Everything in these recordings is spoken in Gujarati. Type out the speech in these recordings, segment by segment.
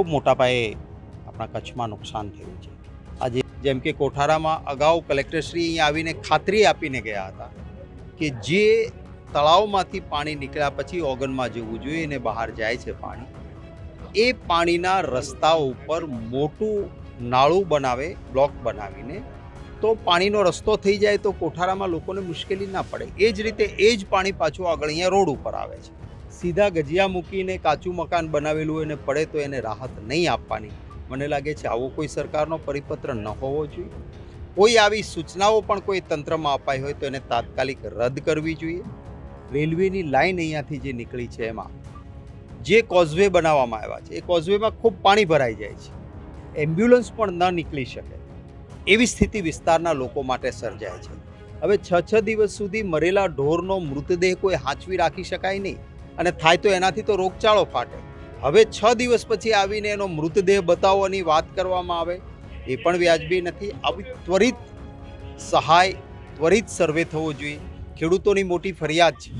ખૂબ મોટા પાયે આપણા કચ્છમાં નુકસાન થયું છે. આજે જેમ કે કોઠારામાં અગાઉ કલેક્ટરશ્રી અહીંયા આવીને ખાતરી આપીને ગયા હતા કે જે તળાવમાંથી પાણી નીકળ્યા પછી ઓગનમાં જવું જોઈએ અને બહાર જાય છે પાણી, એ પાણીના રસ્તા ઉપર મોટું નાળું બનાવે, બ્લોક બનાવીને તો પાણીનો રસ્તો થઈ જાય તો કોઠારામાં લોકોને મુશ્કેલી ના પડે. એ જ રીતે એ જ પાણી પાછું આગળ અહીંયા રોડ ઉપર આવે છે. સીધા ગજિયા મૂકીને કાચું મકાન બનાવેલું હોય ને પડે તો એને રાહત નહીં આપવાની. મને લાગે છે આવો કોઈ સરકારનો પરિપત્ર ન હોવો જોઈએ. કોઈ આવી સૂચનાઓ પણ કોઈ તંત્રમાં અપાઈ હોય તો એને તાત્કાલિક રદ કરવી જોઈએ. રેલવેની લાઈન અહીંયાથી જે નીકળી છે એમાં, જે કોઝવે બનાવવામાં આવ્યા છે, એ કોઝવેમાં ખૂબ પાણી ભરાઈ જાય છે. એમ્બ્યુલન્સ પણ ન નીકળી શકે. એવી સ્થિતિ વિસ્તારના લોકો માટે સર્જાય છે. હવે છ છ દિવસ સુધી મરેલા ઢોરનો મૃતદેહ કોઈ હાંચવી રાખી શકાય નહીં? અને થાય તો એનાથી તો રોગચાળો ફાટે. હવે છ દિવસ પછી આવીને એનો મૃતદેહ બતાવવાની વાત કરવામાં આવે, એ પણ વ્યાજબી નથી. આવી ત્વરિત સહાય, ત્વરિત સર્વે થવો જોઈએ. ખેડૂતોની મોટી ફરિયાદ છે.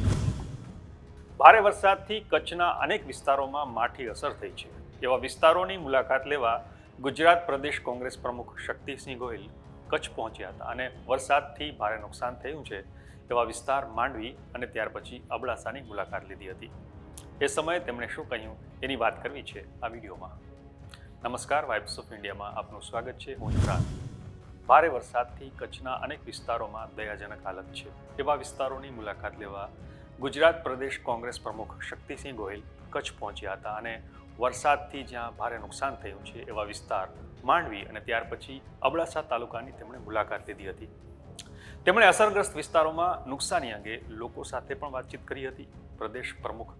ભારે વરસાદથી કચ્છના અનેક વિસ્તારોમાં માઠી અસર થઈ છે. એવા વિસ્તારોની મુલાકાત લેવા ગુજરાત પ્રદેશ કોંગ્રેસ પ્રમુખ શક્તિસિંહ ગોહિલ કચ્છ પહોંચ્યા હતા અને વરસાદથી ભારે નુકસાન થયું છે એવા વિસ્તાર માંડવી અને ત્યાર પછી અબડાસાની મુલાકાત લીધી હતી. એ સમયે તેમણે શું કહ્યું એની વાત કરવી છે આ વિડીયોમાં. નમસ્કાર, વાઇબ્સ ઓફ ઇન્ડિયામાં આપનું સ્વાગત છે. હું ઇમરાન ભારે વરસાદથી કચ્છના અનેક વિસ્તારોમાં દયાજનક હાલત છે. એવા વિસ્તારોની મુલાકાત લેવા ગુજરાત પ્રદેશ કોંગ્રેસ પ્રમુખ શક્તિસિંહ ગોહિલ કચ્છ પહોંચ્યા હતા અને વરસાદથી જ્યાં ભારે નુકસાન થયું છે એવા વિસ્તાર માંડવી અને ત્યાર પછી અબડાસા તાલુકાની તેમણે મુલાકાત લીધી હતી. તેમણે અસરગ્રસ્ત વિસ્તારોમાં નુકસાની અંગે લોકો સાથે પણ વાતચીત કરી હતી. પ્રદેશ પ્રમુખ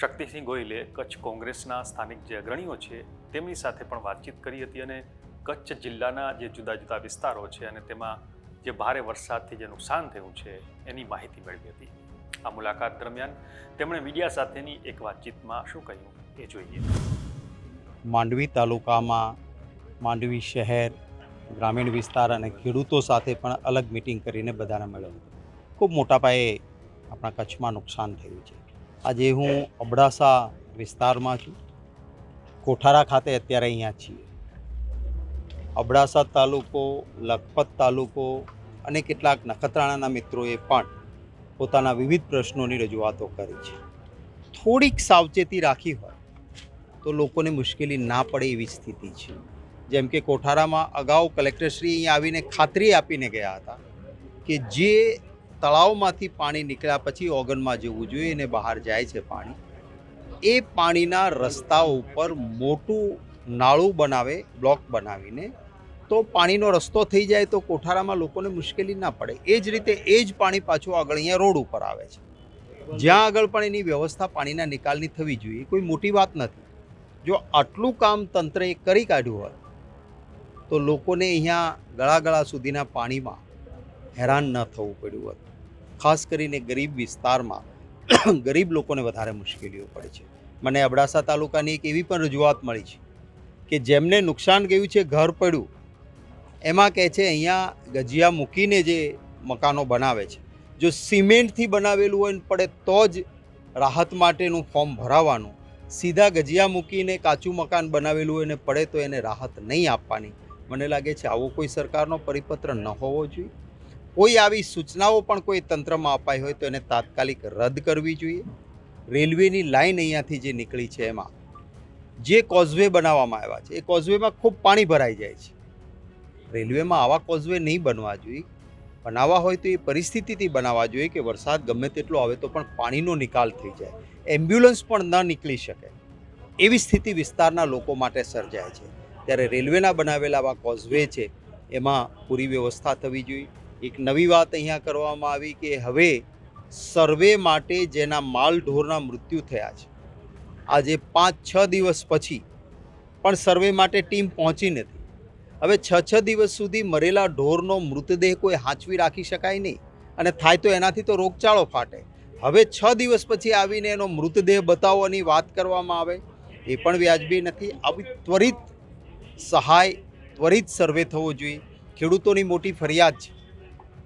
શક્તિસિંહ ગોહિલે કચ્છ કોંગ્રેસના સ્થાનિક જે અગ્રણીઓ છે તેમની સાથે પણ વાતચીત કરી હતી અને કચ્છ જિલ્લાના જે જુદા જુદા વિસ્તારો છે અને તેમાં જે ભારે વરસાદથી જે નુકસાન થયું છે એની માહિતી મેળવી હતી. આ મુલાકાત દરમિયાન તેમણે મીડિયા સાથેની એક વાતચીતમાં શું કહ્યું એ જોઈએ. માંડવી તાલુકામાં માંડવી શહેર, ગ્રામીણ વિસ્તાર અને ખેડૂતો સાથે પણ અલગ મિટિંગ કરીને બધાને મળ્યો. ખૂબ મોટા પાયે આપણા કચ્છમાં નુકસાન થયું છે. આજે હું અબડાસા વિસ્તારમાં છું. કોઠારા ખાતે અત્યારે અહીંયા છીએ. અબડાસા તાલુકો, લખપત તાલુકો અને કેટલાક નખત્રાણાના મિત્રોએ પણ પોતાના વિવિધ પ્રશ્નોની રજૂઆતો કરી છે. થોડીક સાવચેતી રાખી હોય તો લોકોને મુશ્કેલી ના પડે એવી સ્થિતિ છે. જેમ કે કોઠારામાં અગાઉ કલેક્ટરશ્રી અહીંયા આવીને ખાતરી આપીને ગયા હતા કે જે તળાવમાંથી પાણી નીકળ્યા પછી ઓગનમાં જવું જોઈએ અને બહાર જાય છે પાણી, એ પાણીના રસ્તા ઉપર મોટું નાળું બનાવે, બ્લોક બનાવીને, તો પાણીનો રસ્તો થઈ જાય તો કોઠારામાં લોકોને મુશ્કેલી ના પડે. એ જ રીતે એ જ પાણી પાછું આગળ અહીંયા રોડ ઉપર આવે છે. જ્યાં આગળ પણ એની વ્યવસ્થા પાણીના નિકાલની થવી જોઈએ કોઈ મોટી વાત નથી. જો આટલું કામ તંત્રએ કરી કાઢ્યું હોત તો લોકોને અહીંયા ગળા ગળા સુધીના પાણીમાં હેરાન ન થવું પડ્યું હતું. ખાસ કરીને ગરીબ વિસ્તારમાં ગરીબ લોકોને વધારે મુશ્કેલીઓ પડે છે. મને અબડાસા તાલુકાની એક એવી પણ રજૂઆત મળી છે કે જેમને નુકસાન ગયું છે, ઘર પડ્યું, એમાં કહે છે અહીંયા ગજિયા મૂકીને જે મકાનો બનાવે છે, જો સિમેન્ટથી બનાવેલું હોય પડે તો જ રાહત માટેનું ફોર્મ ભરાવાનું, સીધા ગજિયા મૂકીને કાચું મકાન બનાવેલું હોય ને પડે તો એને રાહત નહીં આપવાની. મને લાગે છે આવો કોઈ સરકારનો પરિપત્ર ન હોવો જોઈએ. કોઈ આવી સૂચનાઓ પણ કોઈ તંત્રમાં અપાઈ હોય તો એને તાત્કાલિક રદ કરવી જોઈએ. રેલવેની લાઈન અહીંયાથી જે નીકળી છે એમાં, જે કોઝવે બનાવવામાં આવ્યા છે, એ કોઝવેમાં ખૂબ પાણી ભરાઈ જાય છે. રેલવેમાં આવા કોઝવે નહીં બનવા જોઈએ. બનાવવા હોય તો એ પરિસ્થિતિથી બનાવવા જોઈએ કે વરસાદ ગમે તેટલો આવે તો પણ પાણીનો નિકાલ થઈ જાય. એમ્બ્યુલન્સ પણ ન નીકળી શકે. એવી સ્થિતિ વિસ્તારના લોકો માટે સર્જાય છે. ત્યારે રેલવેના બનાવેલા આવા કોઝવે છે, એમાં પૂરી વ્યવસ્થા થવી જોઈએ. એક નવી વાત અહીંયા કરવામાં આવી કે હવે સર્વે માટે જેના માલ ઢોરના મૃત્યુ થયા છે. આજે પાંચ છ દિવસ પછી પણ સર્વે માટે ટીમ પહોંચી નથી. હવે છ છ દિવસ સુધી મરેલા ઢોરનો મૃતદેહ કોઈ હાંચવી રાખી શકાય નહીં અને થાય તો એનાથી તો રોગચાળો ફાટે. હવે છ દિવસ પછી આવીને એનો મૃતદેહ બતાવવાની વાત કરવામાં આવે, એ પણ વ્યાજબી નથી. આવી ત્વરિત સહાય ત્વરિત સર્વે થવો જોઈએ. ખેડૂતોની મોટી ફરિયાદ છે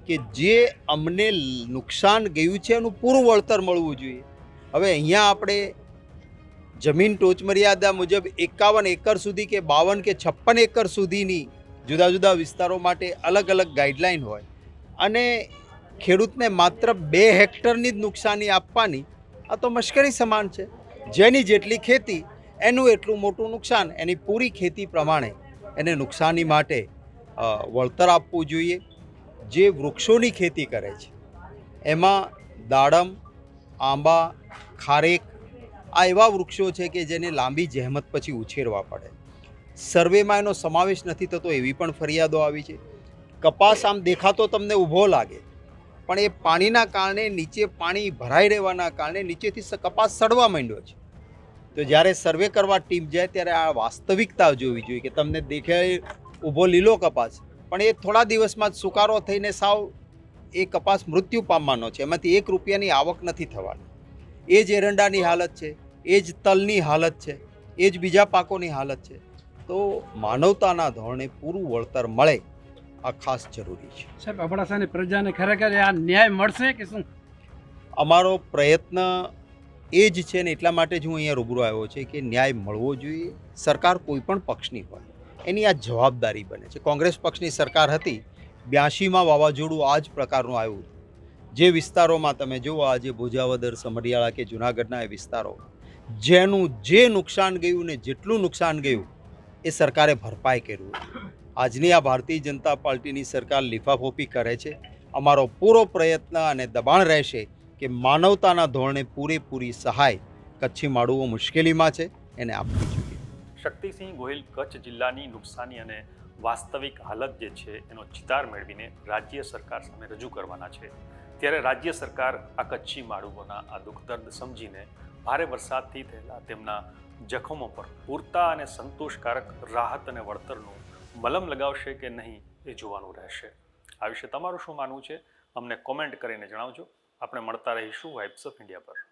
કે જે અમને નુકસાન ગયું છે એનું પૂરું વળતર મળવું જોઈએ. હવે અહીંયા આપણે જમીન ટોચમર્યાદા મુજબ એકાવન એકર સુધી કે બાવન કે છપ્પન એકર સુધીની જુદા જુદા વિસ્તારો માટે અલગ અલગ ગાઈડલાઈન હોય અને ખેડૂતને માત્ર બે હેક્ટરની જ નુકસાની આપવાની આ તો મશ્કરી સમાન છે. જેની જેટલી ખેતી એનું એટલું મોટું નુકસાન, એની પૂરી ખેતી પ્રમાણે એને નુકસાની માટે વળતર આપવું જોઈએ. જે વૃક્ષોની ખેતી કરે છે, એમાં દાડમ, આંબા, ખારેક, આ એવા વૃક્ષો છે કે જેને લાંબી જહેમત પછી ઉછેરવા પડે. સર્વેમાં એનો સમાવેશ નથી થતો એવી પણ ફરિયાદો આવી છે. કપાસ આમ દેખાતો તમને ઊભો લાગે, પણ એ પાણીના કારણે નીચે પાણી ભરાઈ રહેવાના કારણે નીચેથી કપાસ સડવા માંડ્યો છે. તો જ્યારે સર્વે કરવા ટીમ જાય ત્યારે આ વાસ્તવિકતા જોવી જોઈએ કે તમને દેખાય ઊભો લીલો કપાસ. પણ એ થોડા દિવસમાં જ સુકારો થઈને સાવ એ કપાસ મૃત્યુ પામવાનો છે. એમાંથી એક રૂપિયાની આવક નથી થવાની. એ જ એરંડાની હાલત છે એ જ તલની હાલત છે એ જ બીજા પાકોની હાલત છે. તો માનવતાના ધોરણે પૂરું વળતર મળે આ ખાસ જરૂરી છે. સાહેબ અબડાસાની પ્રજાને ખરેખર આ ન્યાય મળશે કે શું? અમારો પ્રયત્ન એ જ છે ને એટલા માટે જ હું અહીંયા રૂબરૂ આવ્યો છે કે ન્યાય મળવો જોઈએ. સરકાર કોઈ પણ પક્ષની હોય, એની આ જવાબદારી બને છે. કોંગ્રેસ પક્ષની સરકાર હતી બ્યાસીમાં વાવાઝોડું આ જ પ્રકારનું આવ્યું. જે વિસ્તારોમાં તમે જુઓ આજે ભુજાવદર સમરિયાળા કે જુનાગઢના એ વિસ્તારો, જેનું જે નુકસાન ગયું ને જેટલું નુકસાન ગયું, એ સરકારે ભરપાઈ કર્યું આજની આ ભારતીય જનતા પાર્ટીની સરકાર લિફાફોપી કરે છે. અમારો પૂરો પ્રયત્ન અને દબાણ રહેશે કે માનવતાના ધોરણે પૂરેપૂરી સહાય કચ્છી માળુઓ મુશ્કેલીમાં છે, એને આપવી જોઈએ. શક્તિસિંહ ગોહિલ કચ્છ જિલ્લાની નુકસાની અને વાસ્તવિક હાલત જે છે, એનો ચિતાર મેળવીને રાજ્ય સરકાર સામે રજૂ કરવાના છે. ત્યારે રાજ્ય સરકાર આ કચ્છી માળુઓના આ દુઃખ દર્દ સમજીને ભારે વરસાદથી થયેલા તેમના જખમો પર પૂરતા અને સંતોષકારક રાહત અને વળતરનું મલમ લગાવશે કે નહીં એ જોવાનું રહેશે. આ વિશે તમારું શું માનવું છે? અમને કોમેન્ટ કરીને જણાવજો. આપણે મળતા રહીશું વાઇબ્સ ઓફ ઇન્ડિયા પર.